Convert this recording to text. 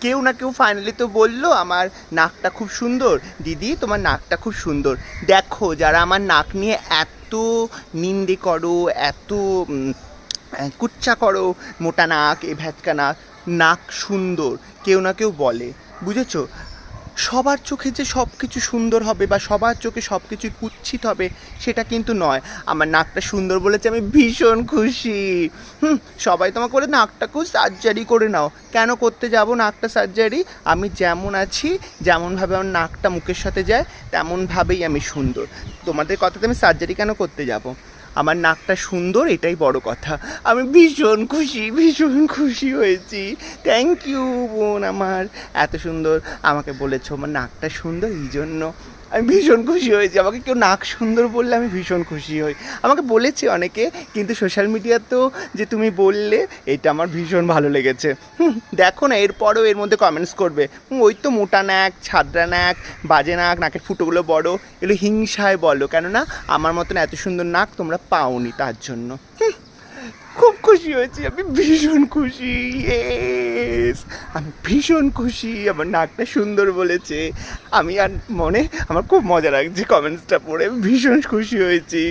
কেউ না কেউ ফাইনালি তো বলল আমার নাকটা খুব সুন্দর। দিদি তোমার নাকটা খুব সুন্দর। দেখো যারা আমার নাক নিয়ে এত নিন্দে করো এত উম, কুচ্চা করো মোটা নাক এ ভ্যাটকা নাক নাক সুন্দর। কেউ না কেউ বলে। বুঝেছ? সবার চোখে যে সব কিছু সুন্দর হবে বা সবার চোখে সব কিছুই কুচ্ছিত হবে, সেটা কিন্তু নয়। আমার নাকটা সুন্দর বলেছে, আমি ভীষণ খুশি। হুম, সবাই তোমাকে বলে, নাকটাকেও সার্জারি করে নাও। কেন করতে যাব নাকটা সার্জারি আমি যেমন আছি, যেমনভাবে আমার নাকটা মুখের সাথে যায়, তেমনভাবেই আমি সুন্দর। তোমাদের কথাতে আমি সার্জারি কেন করতে যাব? আমার নাকটা সুন্দর, এটাই বড় কথা। আমি ভীষণ খুশি ভীষণ খুশি হয়েছি। থ্যাংক ইউ বোন আমার। এত সুন্দর। আমাকে বলেছ, আমার নাকটা সুন্দর এই জন্য আমি ভীষণ খুশি হয়েছি। আমাকে কেউ নাক সুন্দর বললে আমি ভীষণ খুশি হই। আমাকে বলেছে অনেকে, কিন্তু সোশ্যাল মিডিয়াতেও যে তুমি বললে, এটা আমার ভীষণ ভালো লেগেছে। দেখো না, এরপরেও এর মধ্যে কমেন্টস করবে। ওই তো মোটা নাক, ছাদরা নাক, বাজে নাক, নাকের ফুটোগুলো বড়। এগুলো হিংসায় বলো, কেননা আমার মতন এত সুন্দর নাক তোমরা পাওনি তার জন্য। খুশি হয়েছি, আমি ভীষণ খুশি ইয়েস আমি ভীষণ খুশি, আমার নাকটা সুন্দর বলেছে। আমি আর মনে, আমার খুব মজা লাগছে কমেন্টসটা পড়ে ভীষণ খুশি হয়েছি।